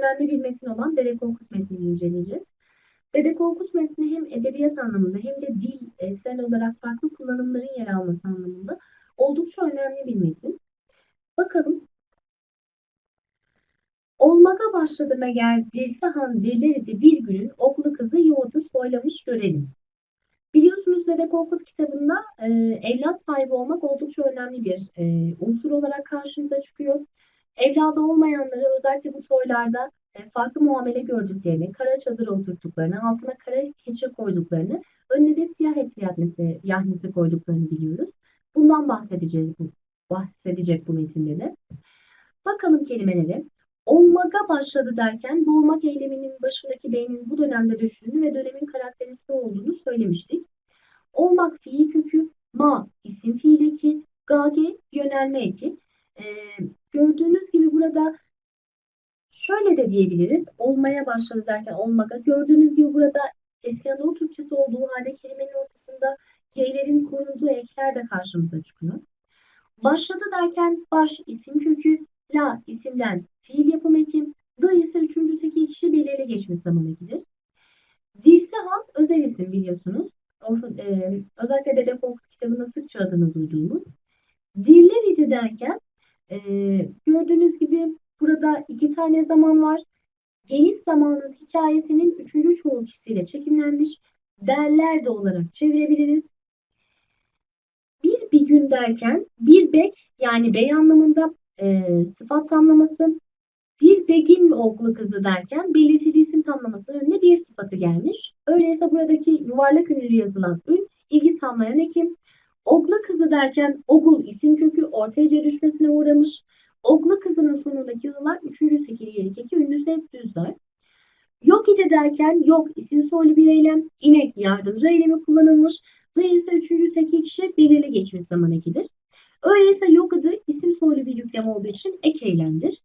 önemli bir metin olan Dede Korkut metnini inceleyeceğiz. Dede Korkut metni hem edebiyat anlamında hem de dilsel olarak farklı kullanımların yer alması anlamında oldukça önemli bir metin. Bakalım. Olmaga başladı meğer Dirsehan dillerdi bir günün oklu kızı yoğurdu soylamış görelim. Biliyorsunuz Dede Korkut kitabında e, evlat sahibi olmak oldukça önemli bir e, unsur olarak karşımıza çıkıyor. Evladı olmayanları özellikle bu toylarda e, farklı muamele gördüklerini, kara çadıra oturttuklarını, altına kara keçe koyduklarını, önüne de siyah et yahnisi, koyduklarını biliyoruz. Bundan bahsedeceğiz bu bahsedecek bu metinde de. Bakalım kelimeleri. Olmaga başladı derken bu olmak eyleminin başındaki beynin bu dönemde düşündüğünü ve dönemin karakteristiği olduğunu söylemiştik. Olmak fiil kökü, ma isim fiil eki, gage yönelme eki. Ee, gördüğünüz gibi burada şöyle de diyebiliriz. Olmaya başladı derken olmaga. Gördüğünüz gibi burada eski Anadolu Türkçesi olduğu halde kelimenin ortasında G'lerin korunduğu ekler de karşımıza çıkıyor. Başladı derken baş isim kökü, la isimden fiil yapım ekim, da ise üçüncü tekil kişi belirli geçmiş zaman ekidir. Dirsehan özel isim biliyorsunuz. E, özellikle Dede Korkut kitabında sıkça adını duyduğumuz. Diller idi derken e, gördüğünüz gibi burada iki tane zaman var. Geniş zamanın hikayesinin üçüncü çoğul kişisiyle çekimlenmiş derler de olarak çevirebiliriz. Bir bir gün derken bir bek yani bey anlamında e, sıfat tamlaması bir begin oklu kızı derken belirtili isim tamlamasının önüne bir sıfatı gelmiş. Öyleyse buradaki yuvarlak ünlü yazılan ün ilgi tamlayan ekim. Ogla kızı derken ogul isim kökü ortaya düşmesine uğramış. Ogla kızının sonundaki yıllar üçüncü tekil yerik eki ünlü zevk düzler. Yok idi derken yok isim soylu bir eylem, inek yardımcı eylemi kullanılmış. Dolayısıyla üçüncü tekil kişi belirli geçmiş zaman ekidir. Öyleyse yok adı isim soylu bir yüklem olduğu için ek eylemdir.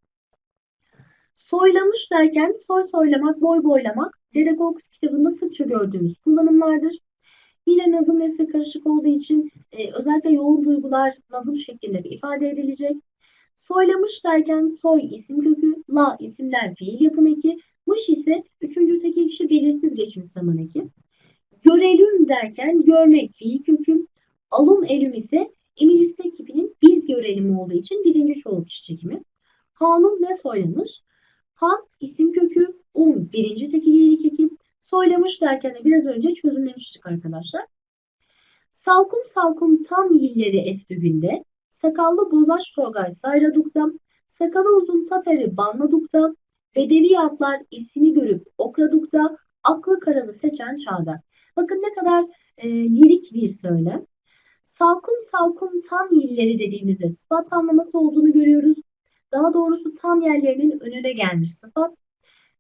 Soylamış derken soy soylamak, boy boylamak Dede Korkut kitabında sıkça gördüğümüz kullanımlardır. Yine nazım nesli karışık olduğu için e, özellikle yoğun duygular nazım şeklinde de ifade edilecek. Soylamış derken soy isim kökü, la isimden fiil yapım eki, mış ise üçüncü tekil kişi belirsiz geçmiş zaman eki. Görelüm derken görmek fiil kökü, alum elüm ise İngilizce ekibinin biz görelim olduğu için birinci çoğul kişi çekimi. Kanun ve soylamış. Han isim kökü, un birinci tekiliyelik ekip, soylamış derken de biraz önce çözümlemiştik arkadaşlar. Salkum salkum tan yilleri estügünde, sakallı bozaç torgay sayradukta, sakalı uzun tateri banladukta, bedevi atlar isini görüp okradukta, aklı karalı seçen çağda. Bakın ne kadar e, lirik bir söylem. Salkum salkum tan yilleri dediğimizde sıfat tamlaması olduğunu görüyoruz. Daha doğrusu tan yerlerinin önüne gelmiş sıfat.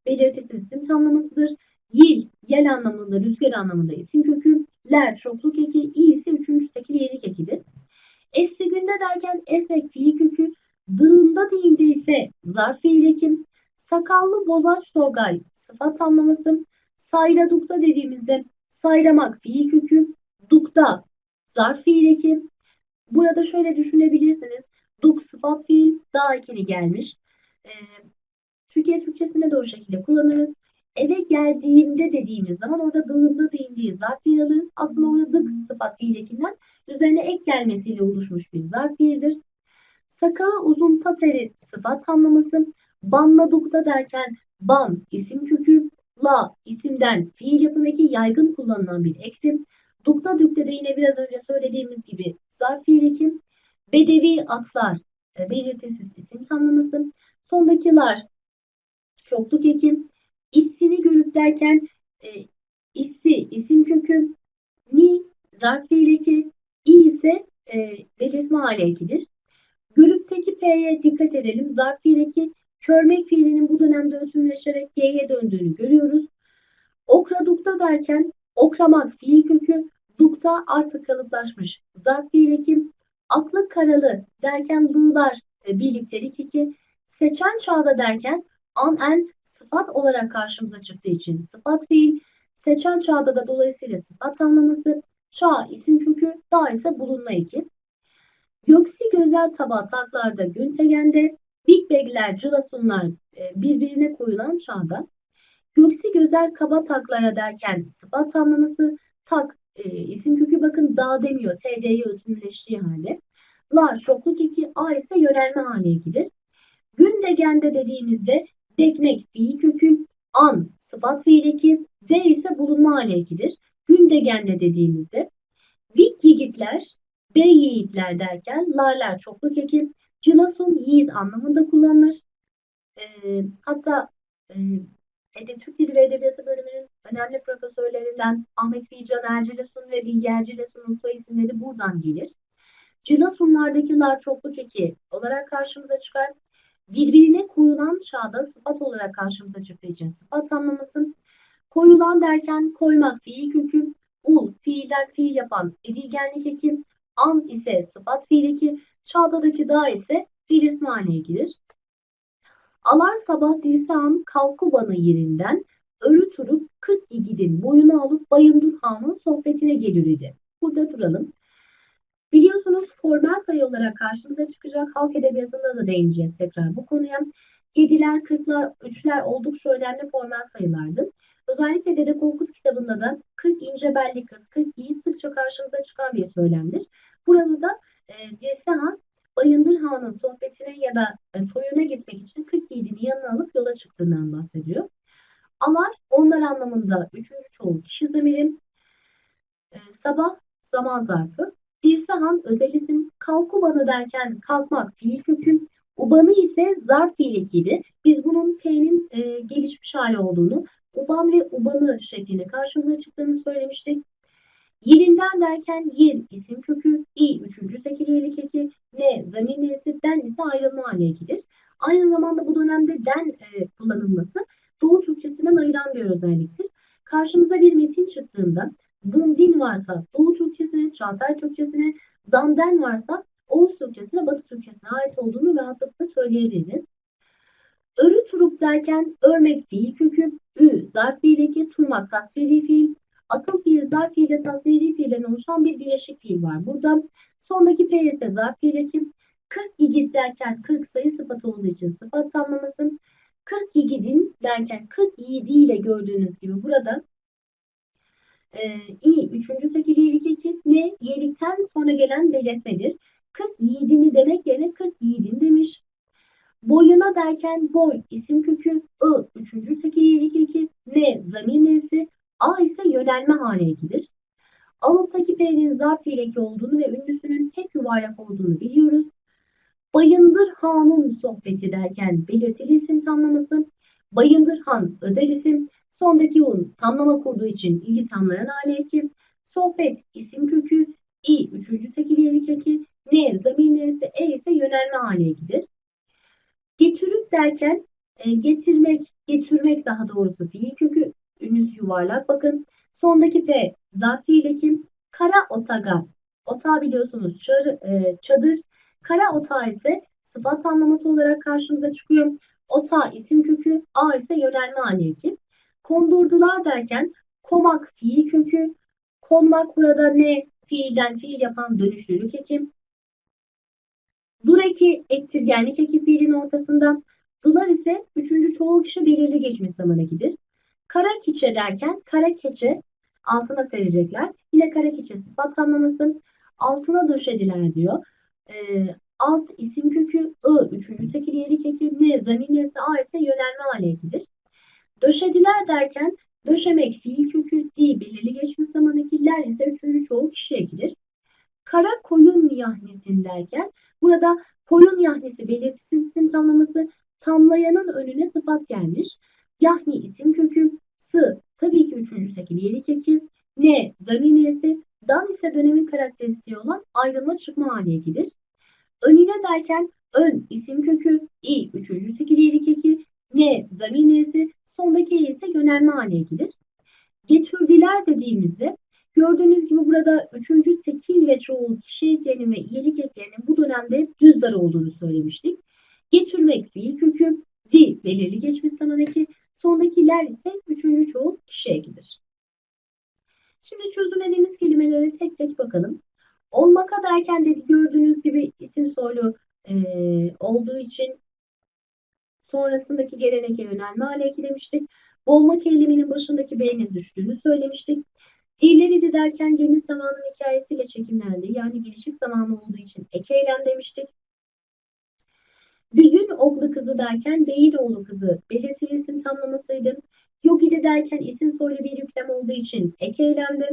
Belirtisiz isim tamlamasıdır. Yil, yel anlamında, rüzgar anlamında isim kökü. Ler, çokluk eki. i ise üçüncü tekil yerik ekidir. Esti günde derken esmek fiil kökü. Dığında deyinde ise zarf fiil ekim. Sakallı bozaç togay sıfat tamlaması. Sayradukta dediğimizde sayramak fiil kökü. Dukta zarf fiil ekim. Burada şöyle düşünebilirsiniz. Duk sıfat fiil daha ekili gelmiş. Ee, Türkiye Türkçesinde de o şekilde kullanırız. Eve geldiğimde dediğimiz zaman orada dığında değindiği zarf fiil alırız. Aslında orada dık sıfat fiil ekinden üzerine ek gelmesiyle oluşmuş bir zarf fiildir. Sakalı uzun tateri sıfat tamlaması. Banladukta derken ban isim kökü, la isimden fiil yapım eki yaygın kullanılan bir ektim. Dukta dükte de yine biraz önce söylediğimiz gibi zarf fiil ekim. Bedevi atlar e, belirtisiz isim tanımlaması. Sondakiler çokluk ekim. İssini görüp derken e, issi isim kökü. Ni zarf fiil eki. İ ise e, belirtme hali ekidir. Görüpteki P'ye dikkat edelim. Zarf eki körmek fiilinin bu dönemde ötümleşerek G'ye döndüğünü görüyoruz. Okradukta derken okramak fiil kökü, dukta artık kalıplaşmış. Zarf fiil ekim, aklı karalı derken lığlar e, birliktelik iki. Seçen çağda derken an en sıfat olarak karşımıza çıktığı için sıfat fiil. Seçen çağda da dolayısıyla sıfat anlaması. Çağ isim kökü, dağ ise bulunma eki. Göksi gözel taba taklarda gün tegende, Big Bag'ler, Cılasunlar e, birbirine koyulan çağda göksi gözel kaba taklara derken sıfat tamlaması tak e, isim kökü bakın dağ demiyor. TD'yi özümleştiği halde. Lar çokluk eki A ise yönelme haline gelir. Gün degende dediğimizde dekmek fiil kökü an sıfat fiil eki D ise bulunma hale ekidir. Gün degende dediğimizde Big yiğitler, bey yiğitler derken larlar çokluk eki, cılasun yiğit anlamında kullanılır. Ee, hatta e, Ede Türk Dili ve Edebiyatı bölümünün önemli profesörlerinden Ahmet Bilcan Ercilesun ve Bilge Ercilesun'un soy isimleri buradan gelir. Cılasunlardaki lar çokluk eki olarak karşımıza çıkar. Birbirine koyulan çağda sıfat olarak karşımıza çıktığı için sıfat tamlaması. Koyulan derken koymak fiil kökü, ul fiilden fiil yapan edilgenlik eki, an ise sıfat fiil eki, çağdadaki da ise fiil ismi haline gelir. Alar sabah dirseğin kalkubanı yerinden örü turup kırk yiğidin boyunu alıp Bayındır Han'ın sohbetine gelir idi. Burada duralım. Biliyorsunuz formel sayı olarak karşımıza çıkacak halk edebiyatında da değineceğiz tekrar bu konuya. Yediler, kırklar, üçler oldukça önemli formel sayılardı. Özellikle Dede Korkut kitabında da 40 ince belli kız, 40 yiğit sıkça karşımıza çıkan bir söylemdir. Burada da e, Dirsehan Bayındır Han'ın sohbetine ya da e, toyuna gitmek için 40 yiğidini yanına alıp yola çıktığından bahsediyor. Alar onlar anlamında üçüncü çoğul kişi zamiri. E, sabah zaman zarfı. Dirsehan özel isim. Kalkubanı derken kalkmak fiil kökü. Ubanı ise zarf fiil ekiydi. Biz bunun P'nin e, gelişmiş hali olduğunu, uban ve ubanı şeklinde karşımıza çıktığını söylemiştik. Yerinden derken yer isim kökü, i üçüncü tekiliyelik eki, ne zamir nesi, den ise ayrılma hali ekidir. Aynı zamanda bu dönemde den e, kullanılması Doğu Türkçesinden ayıran bir özelliktir. Karşımıza bir metin çıktığında dın din varsa Doğu Türkçesine, Çağatay Türkçesine, dan den varsa Oğuz Türkçesine, Batı Türkçesine ait olduğunu rahatlıkla söyleyebiliriz. Örü turup derken örmek fiil kökü, ü zarf fiil eki, turmak tasviri fiil, asıl fiil zarf fiil ile tasviri fiilden oluşan bir bileşik fiil var. Burada sondaki P ise zarf fiil eki, 40 yiğit derken 40 sayı sıfatı olduğu için sıfat tamlaması, 40 yiğidin derken 40 yiğidiyle gördüğünüz gibi burada e, i üçüncü tekil iyilik eki ne yelikten sonra gelen belirtmedir. 40 yiğidini demek yerine 40 yiğidin demiş. Boyuna derken boy isim kökü I üçüncü tekil iyilik eki ne zamir nesi A ise yönelme hale ekidir. Alıptaki P'nin zarf fiil eki olduğunu ve ünlüsünün tek yuvarlak olduğunu biliyoruz. Bayındır Han'ın sohbeti derken belirtili isim tamlaması. Bayındır Han özel isim. Sondaki un tamlama kurduğu için ilgi tamlayan hale eki. Sohbet isim kökü. i üçüncü tekiliyelik eki. Ne zamir nesi e ise yönelme hale ekidir. Getirip derken e, getirmek, getirmek daha doğrusu fiil kökü. Ünlüs yuvarlak bakın. Sondaki P zarf fiil eki. Kara otaga. Ota biliyorsunuz çadır, e, çadır. Kara ota ise sıfat tamlaması olarak karşımıza çıkıyor. Ota isim kökü, a ise yönelme hali eki. Kondurdular derken komak fiil kökü, konmak burada ne fiilden fiil yapan dönüşlülük eki. Dur eki ektirgenlik eki fiilin ortasında. Dılar ise üçüncü çoğul kişi belirli geçmiş zaman ekidir. Kara keçe derken kara keçe altına serecekler. Yine kara keçe sıfat tamlaması. Altına döşediler diyor. E, alt isim kökü I, üçüncü tekiliyelik eki, ne, zamir nesi A ise yönelme hale ekidir. Döşediler derken döşemek fiil kökü di belirli geçmiş zaman ekiller ise üçüncü çoğul kişi ekidir. Kara koyun yahnisin derken burada koyun yahnisi belirtisiz isim tamlaması tamlayanın önüne sıfat gelmiş. Yahni isim kökü, sı tabii ki üçüncü tekiliyelik eki, ne zamir nesi, dan ise dönemin karakteristiği olan ayrılma çıkma hali ekidir. Önüne derken ön isim kökü, i üçüncü tekiliyelik eki, ne zamir nesi, sondaki e ise yönelme hali ekidir. Getirdiler dediğimizde gördüğünüz gibi burada üçüncü tekil ve çoğul kişi eklerinin ve iyilik eklerinin bu dönemde düzler olduğunu söylemiştik. Getirmek fiil kökü, di belirli geçmiş zaman eki, sondakiler ise üçüncü çoğul kişi ekidir. Şimdi çözümlediğimiz kelimelere tek tek bakalım. Olmaka derken dedi gördüğünüz gibi isim soylu e, olduğu için sonrasındaki geleneğe yönelme hale eki demiştik. Boğmak eyleminin başındaki B'nin düştüğünü söylemiştik. Dilleri derken geniş zamanın hikayesiyle çekimlendi. Yani gelişik zamanı olduğu için ek eylem demiştik. Bir gün oğlu kızı derken değil oğlu kızı belirtili isim tamlamasıydı. Yogi derken isim soylu bir yüklem olduğu için ek eylemdi.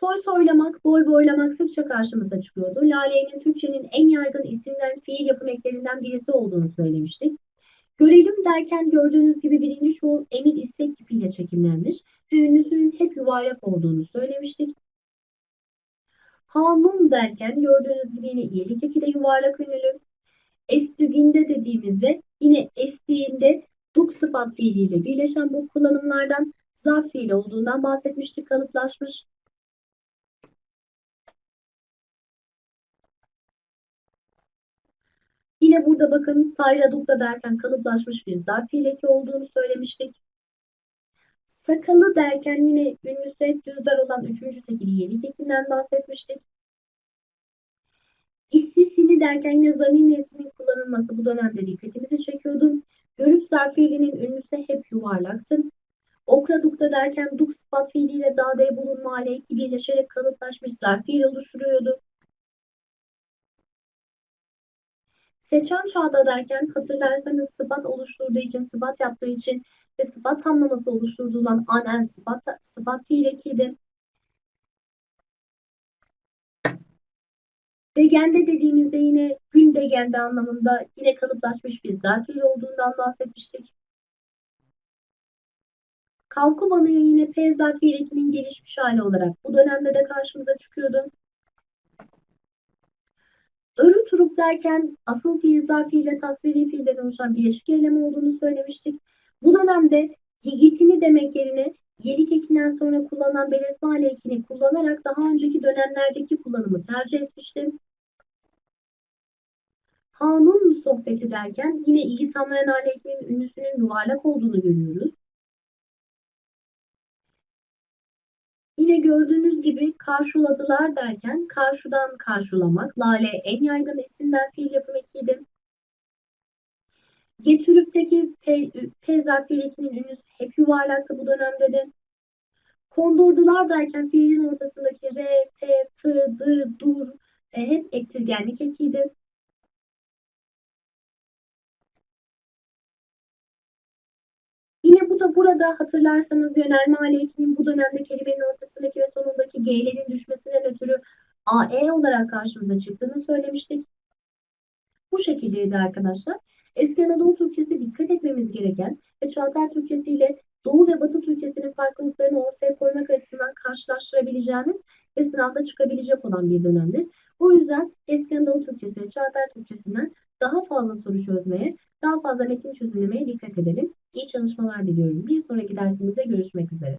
Soy soylamak, boy boylamak sıkça karşımıza çıkıyordu. Lale'nin Türkçenin en yaygın isimden fiil yapım eklerinden birisi olduğunu söylemiştik. Görelim derken gördüğünüz gibi birinci çoğul emir istek kipiyle çekimlenmiş ve ünlüsünün hep yuvarlak olduğunu söylemiştik. Hanun derken gördüğünüz gibi yine iyilik eki de yuvarlak ünlü. Estüginde dediğimizde yine estiğinde duk sıfat fiiliyle birleşen bu kullanımlardan zarf fiili olduğundan bahsetmiştik kalıplaşmış. Yine burada bakın sayradukta derken kalıplaşmış bir zarf fiileki olduğunu söylemiştik. Sakalı derken yine ünlüsü hep düzdar olan üçüncü tekili yenik ekinden bahsetmiştik. İstisini derken yine zamir nesinin kullanılması bu dönemde dikkatimizi çekiyordu. Görüp zarf fiilinin ünlüsü hep yuvarlaktı. Okradukta derken duk sıfat fiiliyle dağda bulunma hale birleşerek kalıplaşmış zarf fiil oluşturuyordu. Seçen çağda derken hatırlarsanız sıfat oluşturduğu için, sıfat yaptığı için ve sıfat tamlaması oluşturduğundan anen sıfat, sıfat fiil ekiydi. Degende dediğimizde yine gün degende anlamında yine kalıplaşmış bir zarf fiil olduğundan bahsetmiştik. Kalkumanıya yine P zarf fiil ekinin gelişmiş hali olarak bu dönemde de karşımıza çıkıyordu. Örü turup derken asıl fiil zarf ile tasviri fiilden oluşan bileşik eylem olduğunu söylemiştik. Bu dönemde yigitini demek yerine yelik ekinden sonra kullanılan belirtme hale ekini kullanarak daha önceki dönemlerdeki kullanımı tercih etmiştim. Hanun sohbeti derken yine ilgi tamlayan hale ekinin ünlüsünün yuvarlak olduğunu görüyoruz. Yine gördüğünüz gibi karşıladılar derken karşıdan karşılamak, lale en yaygın isimden fiil yapım ekiydi. Getirip'teki P, P zarf fiil ekinin ünlüsü hep yuvarlaktı bu dönemde de. Kondurdular derken fiilin ortasındaki R, T, T, D, dur e, hep ektirgenlik ekiydi. Yine bu da burada hatırlarsanız yönelme aleyhinin bu dönemde kelimenin ortasındaki ve sonundaki G'lerin düşmesinden ötürü AE olarak karşımıza çıktığını söylemiştik. Bu şekildeydi arkadaşlar. Eski Anadolu Türkçesi dikkat etmemiz gereken ve Çağatay Türkçesi ile Doğu ve Batı Türkçesinin farklılıklarını ortaya koymak açısından karşılaştırabileceğimiz ve sınavda çıkabilecek olan bir dönemdir. O yüzden Eski Anadolu Türkçesi ve Çağatay Türkçesinden daha fazla soru çözmeye, daha fazla metin çözümlemeye dikkat edelim. İyi çalışmalar diliyorum. Bir sonraki dersimizde görüşmek üzere.